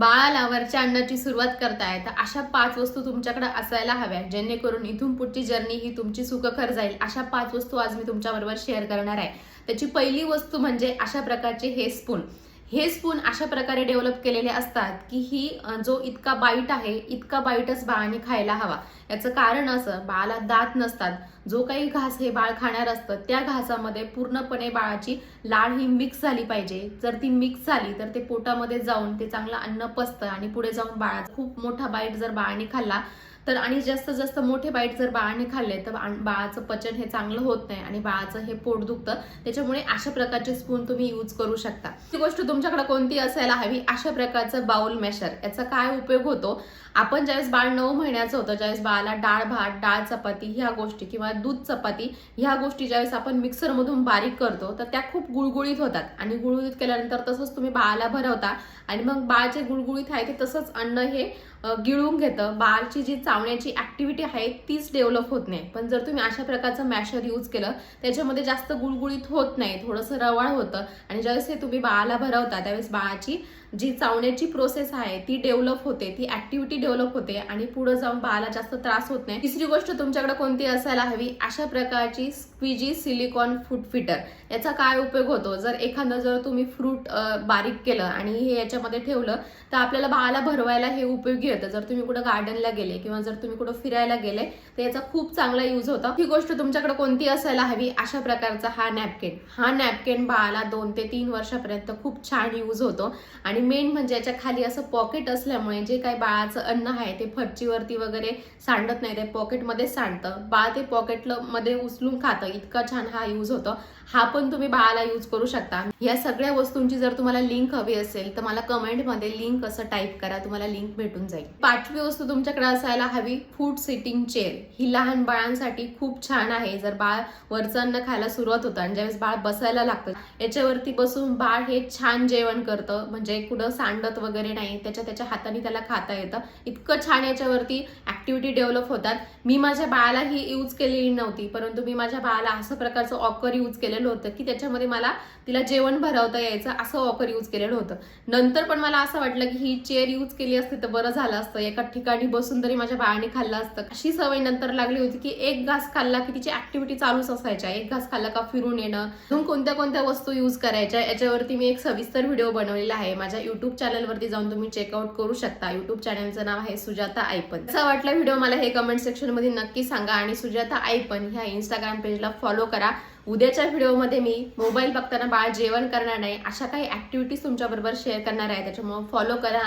बाळाला वरच्या अन्नाची सुरुवात करताय. तर अशा पाच वस्तू तुमच्याकडे असायला हव्या जेणेकरून इथून पुढची जर्नी ही तुमची सुखकर जाईल. अशा पाच वस्तू आज मी तुमच्याबरोबर शेअर करणार आहे. त्याची पहिली वस्तू म्हणजे अशा प्रकारचे हे स्पून हे स्पून अशा प्रकारे डेव्हलप केलेले असतात की ही जो इतका बाईट आहे इतका बाईटच बाळाने खायला हवा. याचं कारण असं बाळाला दात नसतात. जो काही घास हे बाळ खाणार असतं त्या घासामध्ये पूर्णपणे बाळाची लाळ ही मिक्स झाली पाहिजे. जर ती मिक्स झाली तर ते पोटामध्ये जाऊन ते चांगलं अन्न पचतं आणि पुढे जाऊन बाळा खूप मोठा बाईट जर बाळाने खाल्ला तर आणि जास्त जास्त मोठे बाईट जर बाळाने खाल्ले तर बाळाचं पचन हे चांगलं होत नाही आणि बाळाचं हे पोट दुखतं. त्याच्यामुळे अशा प्रकारचे स्पून तुम्ही यूज करू शकता. ती गोष्ट तुमच्याकडे कोणती असायला हवी? अशा प्रकारचं बाउल मॅशर. याचा काय उपयोग होतो? आपण ज्यावेळेस बाळ नऊ महिन्याचं होतं ज्यावेळेस बाळाला डाळ भात डाळ चपाती ह्या गोष्टी किंवा दूध चपाती ह्या गोष्टी ज्यावेळेस आपण मिक्सरमधून बारीक करतो तर त्या खूप गुळगुळीत होतात. आणि गुळगुळीत केल्यानंतर तसंच तुम्ही बाळाला भरवता आणि मग बाळ जे गुळगुळीत आहे ते तसंच अन्न हे गिळून घेतं. बाळची जी चावण्याची ऍक्टिव्हिटी आहे तीच डेव्हलप होत नाही. पण जर तुम्ही अशा प्रकारचं मॅशर यूज केलं त्याच्यामध्ये जास्त गुळगुळीत होत नाही थोडंसं रवाळ होतं. आणि ज्यावेळेस हे तुम्ही बाळाला भरवता त्यावेळेस बाळाची जी चावण्याची प्रोसेस आहे ती डेव्हलप होते ती ऍक्टिव्हिटी डेव्हलप होते आणि पुढे जाऊन बाळाला जास्त त्रास होत नाही. तिसरी गोष्ट तुमच्याकडे कोणती असायला हवी? अशा प्रकारची स्क्विजी सिलिकॉन फूड फिटर याचा काय उपयोग होतो? जर एखादं जर तुम्ही फ्रूट बारीक केलं आणि हे याच्यामध्ये ठेवलं तर आपल्याला बाळाला भरवायला हे उपयोगी होतं. जर तुम्ही कुठं गार्डनला गेले किंवा जर तुम्ही कुठं फिरायला गेले तर याचा खूप चांगला यूज होता. ही गोष्ट तुमच्याकडे कोणती असायला हवी अशा प्रकारचा हा नॅपकिन हा नॅपकिन बाळाला दोन ते तीन वर्षापर्यंत खूप छान यूज होतो. आणि मेन म्हणजे याच्या खाली असं पॉकेट असल्यामुळे जे काही बाळाचं अन्न आहे ते फरचीवरती वगैरे सांडत नाही ते पॉकेटमध्ये सांडतं. बाळ ते पॉकेटला मध्ये उचलून खातं. इतका छान हा यूज होतो. हा पण तुम्ही बाळाला यूज करू शकता. या सगळ्या वस्तूंची जर तुम्हाला लिंक हवी असेल तर मला कमेंटमध्ये लिंक असं टाईप करा. तुम्हाला लिंक भेटून जाईल. पाचवी वस्तू तुमच्याकडे असायला हवी फूड सिटिंग चेअर ही लहान बाळांसाठी खूप छान आहे. जर बाळ वरचं अन्न खायला सुरुवात होतं आणि ज्यावेळेस बाळ बसायला लागतं याच्यावरती बसून बाळ हे छान जेवण करतं. म्हणजे कुठं सांडत वगैरे नाही. त्याच्या त्याच्या हाताने त्याला खाता येतं. इतकं छान याच्यावरती ॲक्टिव्हिटी डेव्हलप होतात. मी माझ्या बाळाला ही यूज केलेली नव्हती परंतु मी माझ्या बाळाला असं प्रकारचं ऑकर यूज केलेलं होतं की त्याच्यामध्ये मला तिला जेवण भरवता यायचं असं ऑकर यूज केलेलं होतं. नंतर पण मला असं वाटलं की ही चेअर यूज केली असती तर बरं झालं असतं. एका ठिकाणी बसून तरी माझ्या बाळाने खाल्लं असतं. अशी सवय नंतर लागली होती की एक घास खाल्ला की तिची ऍक्टिव्हिटी चालूच असायच्या. एक घास खाल्ला का फिरून येणं कोणत्या कोणत्या वस्तू यूज करायच्या याच्यावरती मी एक सविस्तर व्हिडिओ बनवलेला आहे. माझ्या युट्यूब चॅनलवरती जाऊन तुम्ही चेकआउट करू शकता. युट्यूब चॅनलचं नाव आहे सुजाता ऐपन असं वाटलं व्हिडिओ मला हे कमेंट सेक्शनमध्ये नक्की सांगा आणि सुजाता आयपन ह्या इंस्टाग्राम पेजला फॉलो करा. उद्याच्या व्हिडिओमध्ये मी मोबाईल बघताना बाळ जेवण करणार नाही अशा काही ॲक्टिव्हिटीज तुमच्याबरोबर शेअर करणार आहे त्याच्यामुळे फॉलो करा